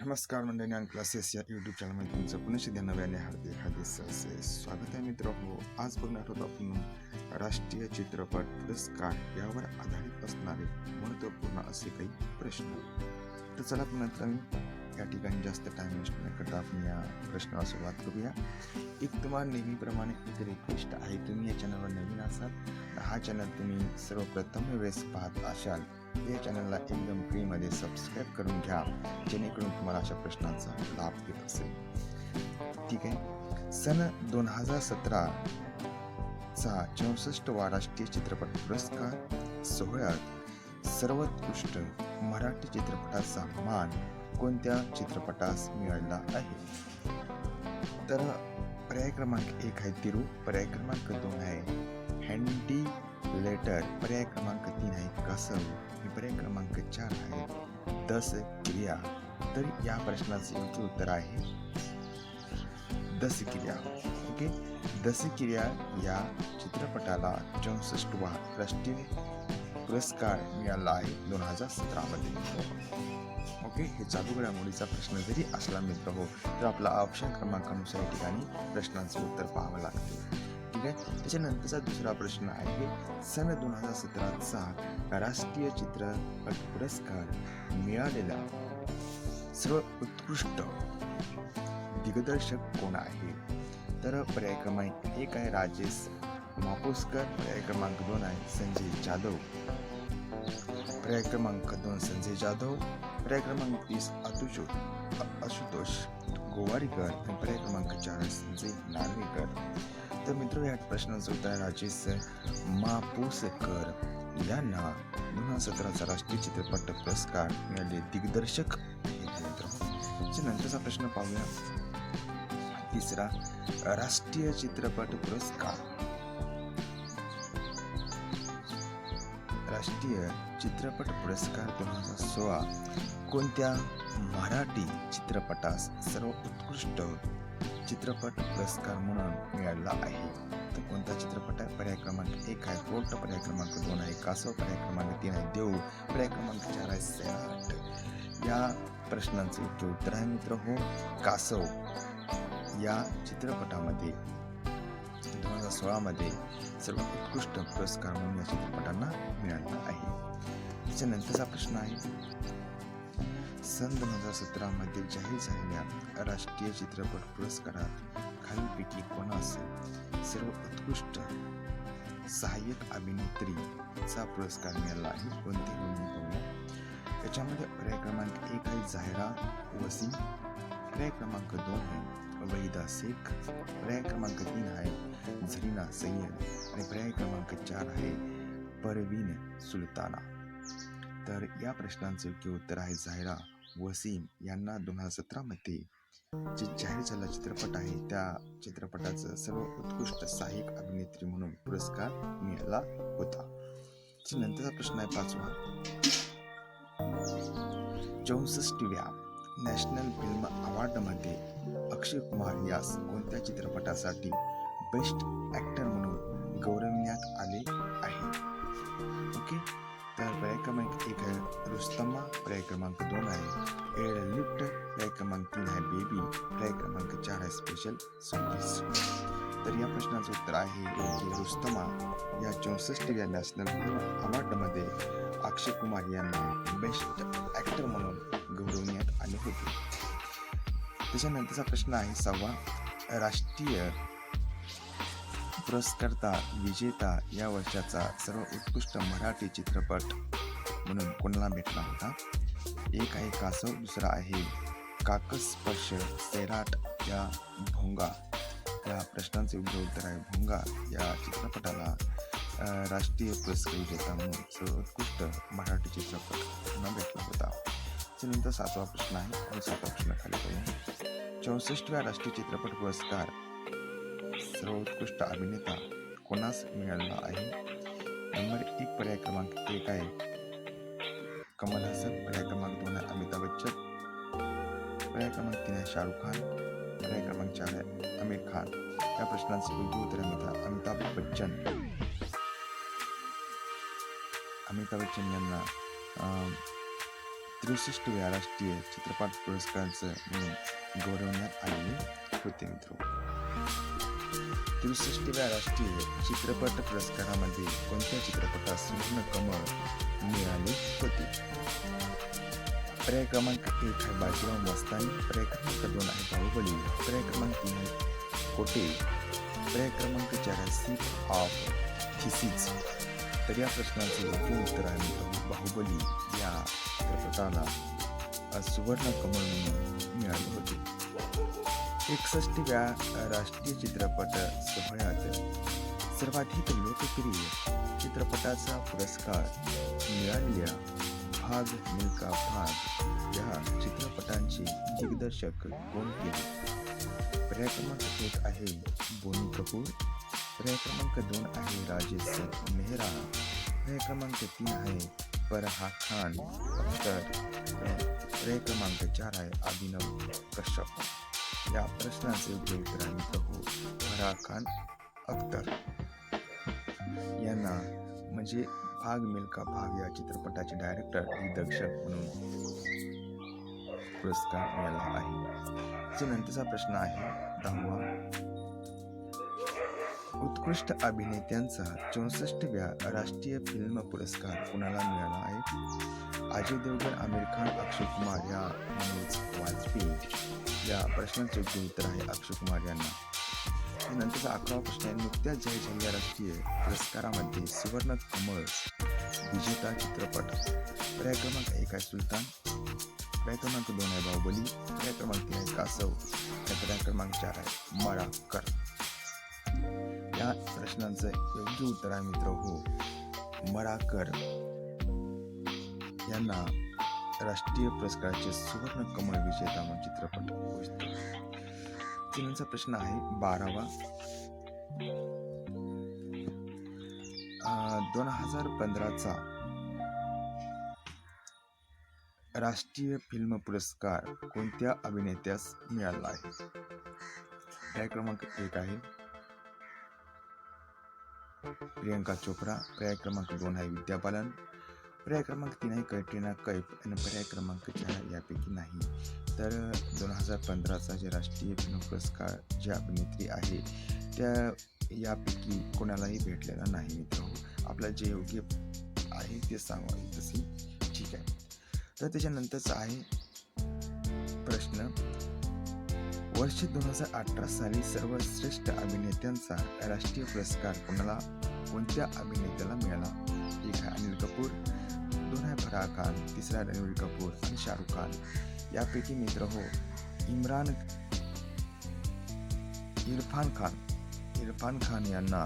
नमस्कार मंडळी आणि क्लासेस या यूट्यूब चॅनलमध्ये तुमचं पुनश्च नव्याने हार्दिक हार्दिक सहसे स्वागत आहे मित्र. हो आज बघणार होतो आपण राष्ट्रीय चित्रपट पुरस्कार यावर आधारित असणारे महत्त्वपूर्ण असे काही प्रश्न. तर चला पण मित्रांनो या ठिकाणी जास्त टाइम वेस्ट न करता आपण या प्रश्नाला सुरुवात करूया. एक तुम्हाला नेहमीप्रमाणे एक रिक्वेस्ट आहे तुम्ही या चॅनलवर नवीन असाल तर हा चॅनल तुम्ही सर्वप्रथम वेळेस पाहत असाल. या चॅनलला एकदम फ्रीमध्ये सबस्क्राईब करून घ्या जेणेकरून तुम्हाला अशा प्रश्नांचा लाभ घेत असेल. ठीक आहे? सन दोन हजार सतरा चा चौसष्टवा राष्ट्रीय चित्रपट पुरस्कार सोहळ्यात सर्वोत्कृष्ट मराठी चित्रपटाचा मान कोणत्या चित्रपटास मिळाला आहे? तर पर्याय क्रमांक एक आहे तिरू पर्याय क्रमांक दोन आहे हँडी लेटर पर्याय क्रमांक तीन आहे कसम. आणि पर्याय क्रमांक चार आहे. दस क्रिया. तर या प्रश्नाचं योग्य उत्तर आहे. दस क्रिया. ओके? दस क्रिया या चित्रपटाला चौसष्टवा राष्ट्रीय पुरस्कार मिळाला आहे दोन हजार सतरामध्ये ओके? हे चालू घडामोडीचा प्रश्न जरी असला मित्र हो तर आपला ऑप्शन क्रमांकानुसार या ठिकाणी प्रश्नांचं उत्तर पाहावं लागते. ठीक आहे? त्याच्यानंतरचा दुसरा प्रश्न आहे सन दोन हजार सतराचा राष्ट्रीय चित्रपट पुरस्कार मिळालेला सर्व उत्कृष्ट दिग्दर्शक कोण आहे? तर पर्याय क्रमांक एक आहे राजेश मापोसकर पर्याय क्रमांक दोन आहे संजय जाधव. पर्याय क्रमांक दोन संजय जाधव. पर्याय क्रमांक तीस आतुष आशुतोष गोवारीकर. आणि पर्याय क्रमांक चार संजय नार्वेकर. तर मित्र या प्रश्नाचं उत्तर आहे राजेश मापोसकर यांना दोन हजार सतराचा राष्ट्रीय चित्रपट पुरस्कार मिळाले. दिग्दर्शक मित्र नंतरचा प्रश्न पाहूया. तिसरा राष्ट्रीय चित्रपट पुरस्कार. राष्ट्रीय चित्रपट पुरस्कार दोन हजार सोळा कोणत्या मराठी चित्रपटास सर्व उत्कृष्ट चित्रपट पुरस्कार म्हणून मिळाला आहे. तर कोणता चित्रपट आहे? पर्याय क्रमांक एक आहे पोर्ट पर्याय क्रमांक दोन आहे कासव पर्याय क्रमांक तीन आहे देऊ पर्याय क्रमांक चार आहे सैराट या प्रश्नांचे योग्य उत्तर आहे मित्र हो. कासव या चित्रपटामध्ये दोन हजार सोळामध्ये सर्व उत्कृष्ट पुरस्कार म्हणून या चित्रपटांना मिळाला आहे. त्याच्यानंतरचा प्रश्न आहे सन दोन हजार सतरामध्ये जाहीर झालेल्या राष्ट्रीय चित्रपट पुरस्कारात खालीलपैकी कोणास सर्वोत्कृष्ट सहाय्यक अभिनेत्रीचा पुरस्कार मिळाला आहे कोणती त्याच्यामध्ये पाहूया. याच्यामध्ये पर्याय क्रमांक एक आहे जाहिरा वसीम पर्याय क्रमांक दोन आहे वहिदा शेख पर्याय क्रमांक तीन आहे झरीना सय्यद आणि पर्याय क्रमांक चार आहे परवीन सुलताना. तर या प्रश्नांचं योग्य उत्तर आहे जाहिरा वसीम यांना दोन हजार सतरामध्ये जे जाहीर झाला चित्रपट आहे त्या चित्रपटाचं सर्व उत्कृष्ट सहाय्यक अभिनेत्री म्हणून पुरस्कार मिळाला होता. नंतरचा प्रश्न आहे पाचवा. चौसष्टव्या नॅशनल फिल्म अवॉर्डमध्ये अक्षय कुमार यास कोणत्या चित्रपटासाठी बेस्ट ॲक्टर म्हणून गौरविण्यात आले? स्पेशल सर्व्हिस तर या प्रश्नाचं उत्तर आहे की रुस्तमा या चौसष्टव्या नॅशनल फिल्म अवॉर्डमध्ये अक्षय कुमार यांना बेस्ट ॲक्टर म्हणून गौरवण्यात आले होते. त्याच्यानंतरचा प्रश्न आहे सहावा. राष्ट्रीय पुरस्कर्ता विजेता या वर्षाचा सर्व उत्कृष्ट मराठी चित्रपट म्हणून कोणाला भेटला होता? एक आहे कासव दुसरा आहे काकस्पर्श सैराट या भोंगा या प्रश्नांचे योग्य उत्तर आहे. भोंगा या चित्रपटाला राष्ट्रीय पुरस्कार विजेता म्हणून सर्वोत्कृष्ट मराठी चित्रपट पुन्हा भेटला होता. त्यानंतर सातवा प्रश्न आहे आणि सातवा प्रश्न खाली करूया. चौसष्टव्या राष्ट्रीय चित्रपट पुरस्कार सर्वोत्कृष्ट अभिनेता कोणास मिळाला आहे? नंबर एक पर्याय क्रमांक एक आहे. कमल हसन. पर्याय क्रमांक दोन आहे अमिताभ बच्चन. पर्याय क्रमांक तीन आहे शाहरुख खान. पर्याय क्रमांक चार है आमिर खान या प्रश्नांचे योग्य उत्तर आहे अमिताभ बच्चन. अमिताभ बच्चन यांना त्रेसष्ट त्रेसष्टव्या राष्ट्रीय चित्रपट पुरस्कारांचं म्हणून गौरवण्यात आलेले होते मित्र. त्रेसष्टव्या राष्ट्रीय चित्रपट पुरस्कारामध्ये कोणत्या चित्रपटास सुवर्ण कमळ मिळाले होते? पर्याय क्रमांक एक आहे बाजीराव मस्तानी पर्याय क्रमांक दोन आहे बाहुबली. पर्याय क्रमांक तीन आहे कोटे. पर्याय क्रमांक चार आहे सीप ऑफ थिसिस. तर या प्रश्नाचे योग्य उत्तर आहे बाहुबली या चित्रपटाला अ, सुवर्ण कमळ म्हणून मिळाले होते. एकसष्टव्या राष्ट्रीय चित्रपट सोहळ्यात सर्वाधिक लोकप्रिय चित्रपटाचा पुरस्कार मिळालेल्या भाग मिल्का भाग या चित्रपटांचे दिग्दर्शक कोण केले पर्याय क्रमांक एक आहे बोनी कपूर. पर्याय क्रमांक दोन आहे राजेश मेहरा. पर्याय क्रमांक तीन आहे फरहा खान. अख्तर पर्याय क्रमांक चार आहे अभिनव कश्यप. या प्रश्नाचे उत्तर आहे मित्र हो खान अख्तर. यांना म्हणजे भाग मिल्का भाग या चित्रपटाचे डायरेक्टर दिग्दर्शक म्हणून पुरस्कार मिळाला आहे. जो नंतरचा प्रश्न आहे दहावा उत्कृष्ट अभिनेत्यांचा चौसष्टव्या राष्ट्रीय फिल्म पुरस्कार कुणाला मिळाला आहे? अजय देवगण आमिर खान अक्षय कुमार या मनोज वाजपेयी या प्रश्नाचे योग्य उत्तर आहे अक्षय कुमार यांना. नंतरचा अकरा प्रश्न आहे नुकत्याच जाहीर झालेल्या राष्ट्रीय पुरस्कारामध्ये सुवर्ण कमळ विजेता चित्रपट पर्याय क्रमांक एक आहे सुलतान पर्याय क्रमांक दोन आहे बाहुबली पर्याय क्रमांक तीन आहे कासव आणि पर्याय क्रमांक चार आहे मराकर या प्रश्नांचं योग्य उत्तर आहे मित्र हो. मराकर यांना राष्ट्रीय पुरस्काराचे सुवर्ण कमळ विजेता म्हणून चित्रपट घोषित प्रश्न आहे बारावा. दोन हजार पंधराचा राष्ट्रीय फिल्म पुरस्कार कोणत्या अभिनेत्यास मिळाला आहे? पर्याय क्रमांक एक आहे. प्रियंका चोप्रा. पर्याय क्रमांक दोन आहे विद्या बालन. पर्याय क्रमांक तीन आहे कॅटरीना कैफ आणि पर्याय क्रमांक चार यापैकी नाही. तर दोन हजार पंधराचा जे राष्ट्रीय फिल्म पुरस्कार जे अभिनेत्री आहे त्या यापैकी कोणालाही भेटलेला नाही मित्र. आपलं जे योग्य आहे ते सांगा तसे. ठीक आहे. तर त्याच्यानंतरचा आहे प्रश्न. वर्ष दोन हजार अठरा साली सर्वश्रेष्ठ अभिनेत्यांचा राष्ट्रीय पुरस्कार कोणाला कोणत्या अभिनेत्याला मिळाला? एक आहे. अनिल कपूर दोन आहे फराह खान तिसरा आहे रणवीर कपूर आणि शाहरुख खान. यापैकी मित्र हो इम्रान इरफान खान. इरफान खान यांना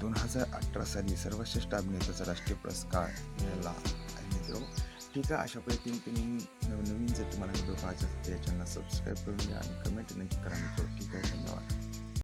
दोन हजार अठरा साली सर्वश्रेष्ठ अभिनेत्याचा राष्ट्रीय पुरस्कार मिळाला आहे मित्र. ठीक आहे अशा पैकी तुम्ही नवीन नवीन जर तुम्हाला व्हिडिओ पाहायचा असेल चॅनल सबस्क्राईब करून घ्या आणि कमेंट नक्की करा मित्र. ठीक आहे धन्यवाद.